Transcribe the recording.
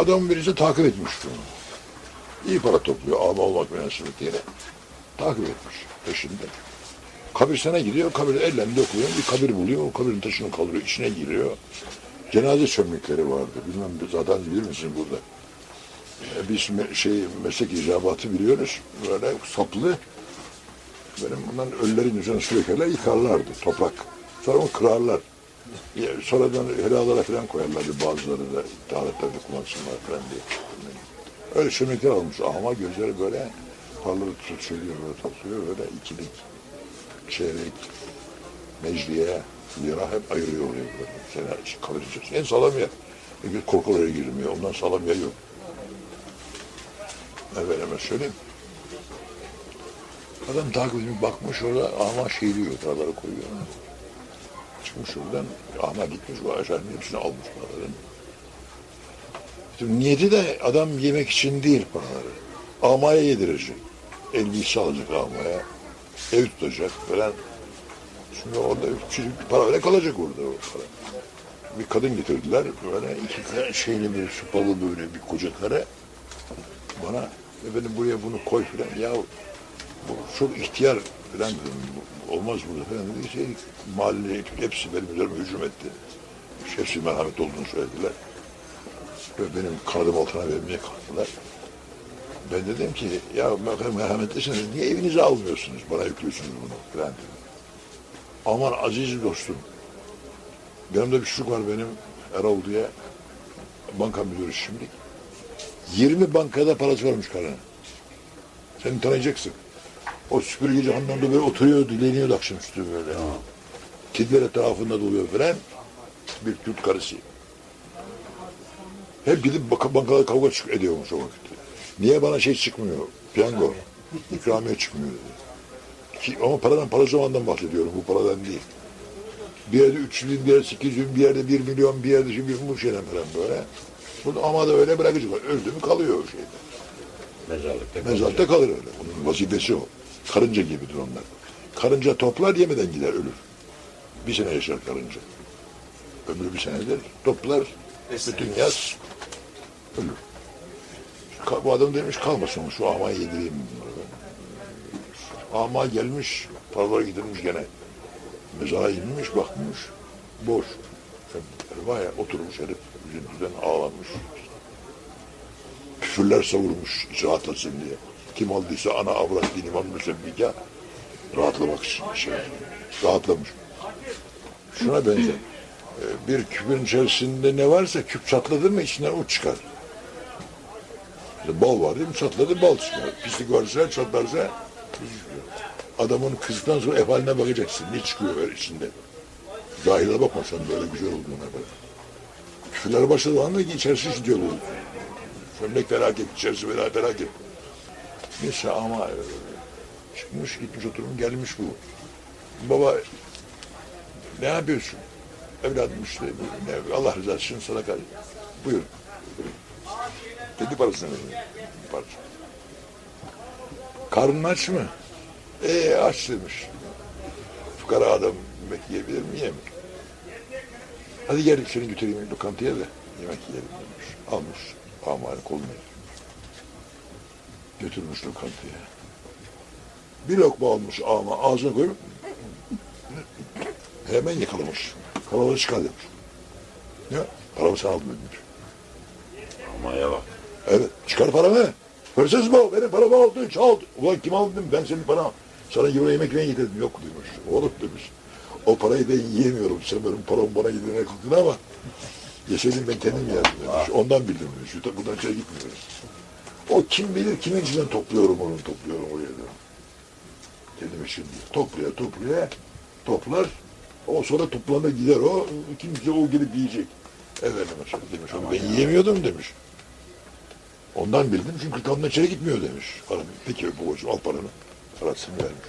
Adamın birisi takip etmiş bunu. İyi para topluyor ama olmak münasebetiyle. Takip etmiş peşinde. Kabristana gidiyor, kabir ellerinde dokuyor, bir kabir buluyor, o kabirin taşını kaldırıyor, içine giriyor. Cenaze çömlekleri vardı, bilmem zaten bilir misiniz burada? E, Biz şey meslek icabatı biliyoruz, böyle saplı. Benim bundan ölülerin üzerine dökerler, yıkarlardı toprak. Sonra onu kırarlar. Sonradan helalara falan koyarlardı bazıları da davetlerde kullansınlar falan diye. Öyle çömlekler almış ama gözleri böyle parları tutuyor böyle topluyor böyle ikilik, çeyrek, mecliye, lira hep ayırıyor oraya böyle. Sen kalacaksın. En sağlam yer. Bir korku oraya girmiyor. Ondan sağlam yer yok. Efendime söyleyeyim. Adam takip bakmış orada ama şey diyor, paraları koyuyor. Çıkmış oradan, ama gitmiş bu aşağının hepsini almış paraların. Şimdi niyeti de adam yemek için değil paraları. Amaya yedirecek. Elbise alacak amaya. Ev tutacak falan. Şimdi orada bir para bile kalacak orada o para. Bir kadın getirdiler. Böyle iki tane şeyli bir sopalı böyle bir koca kare. Bana efendim buraya bunu koy filan. Ya bu çok ihtiyar. Bu Olmaz burada filan dedi. Şey, mahalle hepsi benim üzerime hücum etti. Hepsi merhamet olduğunu söylediler. Ve benim kanadım altına vermeye kalktılar. Ben dedim ki ya merhametlisiniz niye evinize almıyorsunuz? Bana yüklüyorsunuz bunu filan dedim. Aman aziz dostum. De bir çocuk var benim Erol diye. Banka müdürü şimdi. 20 bankada parası varmış karına. Sen tanıyacaksın. O süpürgeci hanımda böyle oturuyor, dileniyordu akşamüstü böyle. Kediler etrafında doluyor falan. Bir Türk karısı. Hep gidip banka, bankada kavga çık ediyormuş o vakit. Niye bana şey çıkmıyor? Piyango. İkramiye çıkmıyor dedi. Ki, ama paradan para zamandan bahsediyorum. Bu paradan değil. Bir yerde 300 bin, bir yerde 800 bin, bir yerde 1 milyon, bir yerde bir bu şeyden falan böyle. Burada ama da öyle bırakacak. Öldü mü kalıyor o şeyde. Mezarlıkta. Mezarlıkta kalır öyle. Onun vazifesi o. Karınca gibidir onlar. Karınca toplar yemeden gider ölür. Bir sene yaşar karınca. Ömrü bir senedir. Toplar bütün yaz ölür. Ka- Bu adam demiş kalmasın şu amayı yedireyim. Ama gelmiş, paraları getirmiş gene. Mezara inmiş, bakmış, boş. Vay oturmuş herif, üzüntüden ağlamış. Küfürler savurmuş, rahatlasın diye. Kim aldıysa ana avrat din imam müsebbika rahatlamak için şey, rahatlamış. Şuna benzer. Ee, Bir küpün içerisinde ne varsa küp çatladı mı içinden o çıkar. İşte bal var değil mi? Çatladı bal çıkar. Pislik varsa çatlarsa. Adamın kızdıktan sonra efaline bakacaksın. Ne çıkıyor böyle içinde? Cahile bakma sen böyle güzel olduğuna bak. Küfürler başladığı anda içerisi gidiyor bu. Gömlek felaket, içerisi felaket. Neyse ama e, çıkmış gitmiş oturmuş gelmiş bu. Baba ne yapıyorsun? Evladım işte ne, Allah rızası için sadaka. Buyur. Kendi parasını veriyor. Parça. Karnın aç mı? Ee aç demiş. Fukara adam yemek yiyebilir mi? Yiyemez. Hadi gel seni götüreyim lokantaya da yemek yiyelim demiş. Almış. Amali kolunu. Götürmüş lokantaya. Bir lokma almış ama ağzına koyup hemen yakalamış. Paraları çıkar demiş. Ya paramı sen aldın demiş. Amaya bak. Evet çıkar paramı. Hırsız mı? Benim paramı aldın çaldı. Ulan kim aldı dedim. Ben senin paranı sana euro yemek ben yedirdim. Yok demiş. Oğlum demiş. O parayı ben yiyemiyorum. Sen benim paramı bana yedirmeye kalktın ama yeseydim ben kendim yerdim demiş. Ondan bildim demiş. Buradan içeri gitmiyoruz. O kim bilir kimin içinden topluyorum onu topluyorum oraya da. Kendim için diye. Topluyor topluyor. Toplar. O sonra toplanır gider o. Kimse o gelip yiyecek. Efendim demiş. "Onu Ben yiyemiyordum demiş. Ondan bildim çünkü kanına içeri gitmiyor demiş. Peki babacığım al paranı. Parasını vermiş.